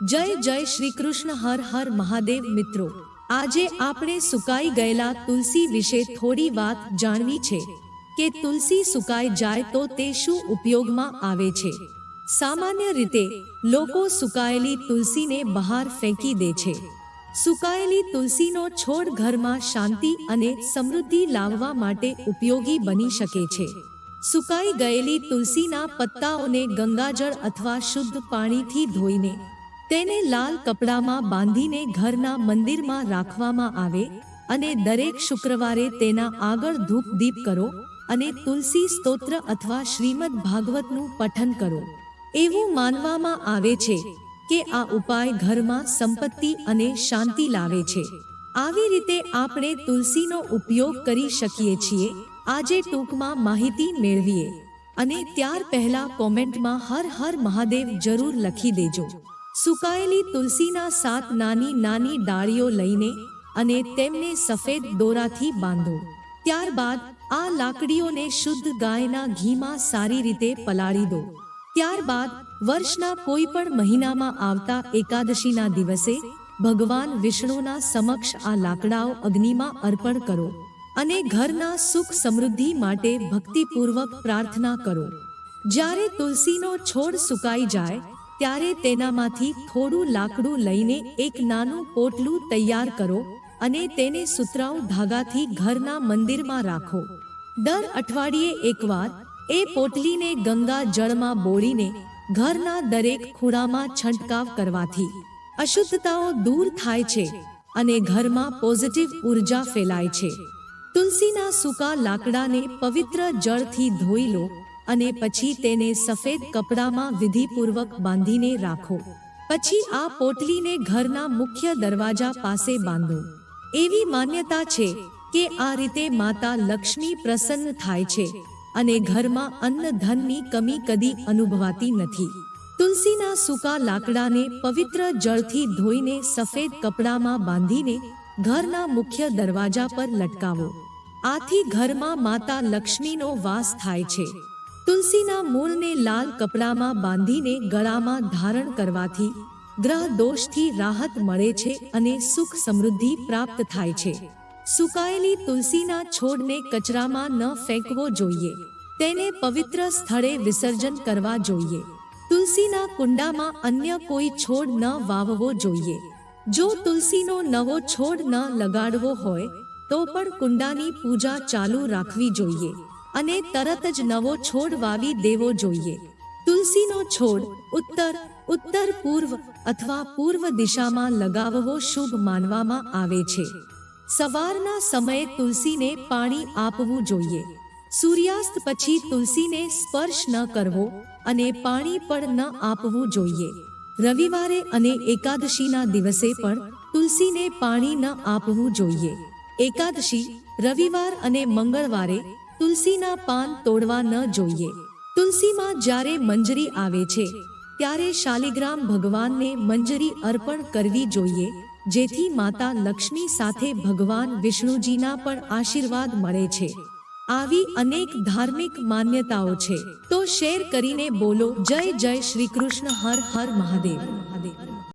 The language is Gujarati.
જય જય શ્રી કૃષ્ણ હર હર મહાદેવ મિત્રો. આજે આપણે સુકાઈ ગયેલા તુલસી વિશે થોડી વાત જાણવી છે કે તુલસી સુકાઈ જાય તો તે શું ઉપયોગમાં આવે છે? સામાન્ય રીતે, લોકો સુકાયેલી તુલસીને બહાર ફેંકી દે છે. સુકાયેલી તુલસીનો છોડ ઘરમાં શાંતિ અને સમૃદ્ધિ લાવવા માટે ઉપયોગી બની શકે છે. સુકાઈ ગયેલી તુલસીના પત્તાઓને ગંગાજળ અથવા શુદ્ધ પાણીથી ધોઈને તેને લાલ કપડામાં બાંધીને ઘરના મંદિરમાં રાખવામાં આવે અને દરેક શુક્રવારે તેના આગળ ધૂપ દીપ કરો અને તુલસી સ્તોત્ર અથવા શ્રીમદ ભાગવતનું પઠન કરો. એવું માનવામાં આવે છે કે આ ઉપાય ઘરમાં સંપત્તિ અને શાંતિ લાવે છે. આવી રીતે આપણે તુલસીનો ઉપયોગ કરી શકીએ છીએ. આજે ટૂંકમાં માહિતી મેળવીએ અને ત્યાર પહેલા કોમેન્ટમાં હર હર મહાદેવ જરૂર લખી દેજો. સુકાયેલી તુલસીના સાત નાની નાની ડાળીઓ લઈને અને તેમને સફેદ દોરાથી બાંધો. ત્યારબાદ આ લાકડીઓને શુદ્ધ ગાયના ઘીમાં સારી રીતે પલાળી દો. ત્યારબાદ વર્ષના કોઈ પણ મહિનામાં આવતા એકાદશીના દિવસે ભગવાન વિષ્ણુના સમક્ષ આ લાકડાઓ અગ્નિમાં અર્પણ કરો અને ઘરના સુખ સમૃદ્ધિ માટે ભક્તિપૂર્વક પ્રાર્થના કરો. જ્યારે તુલસીનો છોડ સુકાઈ જાય ત્યારે તેનામાંથી થોડું લાકડું લઈને એક નાનું પોટલું તૈયાર કરો અને તેને સુતરાઉ ધાગાથી ઘરના મંદિરમાં રાખો. દર અઠવાડિયે એકવાર એ પોટલીને ગંગા જળમાં બોળીને ઘરના દરેક ખૂણામાં છંટકાવ કરવાથી અશુદ્ધતાઓ દૂર થાય છે અને ઘરમાં પોઝિટિવ ઊર્જા ફેલાય છે. તુલસીના સૂકા લાકડાને પવિત્ર જળથી ધોઈ લો અને પછી તેને સફેદ કપડામાં વિધિપૂર્વક બાંધીને રાખો. પછી આ પોટલીને ઘરના મુખ્ય દરવાજા પાસે બાંધો. એવી માન્યતા છે કે આ રીતે માતા લક્ષ્મી પ્રસન્ન થાય છે અને ઘરમાં અન્ન ધનની કમી કદી અનુભવાતી નથી. તુલસીના સૂકા લાકડાને પવિત્ર જળથી ધોઈને સફેદ કપડામાં બાંધીને ઘરના મુખ્ય દરવાજા પર લટકાવો. આથી ઘરમાં માતા લક્ષ્મીનો વાસ થાય છે. તુલસીના મૂળને લાલ કપડામાં બાંધીને ગળામાં ધારણ કરવાથી ગ્રહ દોષથી રાહત મળે છે અને સુખ સમૃદ્ધિ પ્રાપ્ત થાય છે. સુકાયેલી તુલસીના છોડને કચરામાં ન ફેંકવો જોઈએ. તેને પવિત્ર સ્થળે વિસર્જન કરવા જોઈએ. તુલસીના કુંડામાં અન્ય કોઈ છોડ ન વાવવો જોઈએ. જો તુલસીનો નવો છોડ ન લગાડવો હોય, તો પણ કુંડાની પૂજા ચાલુ રાખવી જોઈએ. અને તરત જ નવો છોડ વાવી દેવો જોઈએ. તુલસીનો છોડ ઉત્તર ઉત્તર પૂર્વ અથવા પૂર્વ દિશામાં લગાવવો શુભ માનવામાં આવે છે. સવારના સમયે તુલસીને પાણી આપવું જોઈએ. સૂર્યાસ્ત પછી તુલસીને સ્પર્શ ન કરવો અને પાણી પણ ન આપવું જોઈએ. રવિવારે અને એકાદશીના દિવસે પણ તુલસીને પાણી ન આપવું જોઈએ. એકાદશી, રવિવાર અને મંગળવારે તુલસીના પાન તોડવા ન જોઈએ. તુલસીમાં જ્યારે મંજરી આવે છે, ત્યારે શાલિગ્રામ ભગવાનને મંજરી અર્પણ કરવી જોઈએ, જેથી માતા લક્ષ્મી સાથે ભગવાન વિષ્ણુજીના પણ આશીર્વાદ મળે છે. આવી અનેક ધાર્મિક માન્યતાઓ છે. તો શેર કરીને બોલો, જય જય શ્રી કૃષ્ણ, હર હર મહાદેવ. મહાદેવ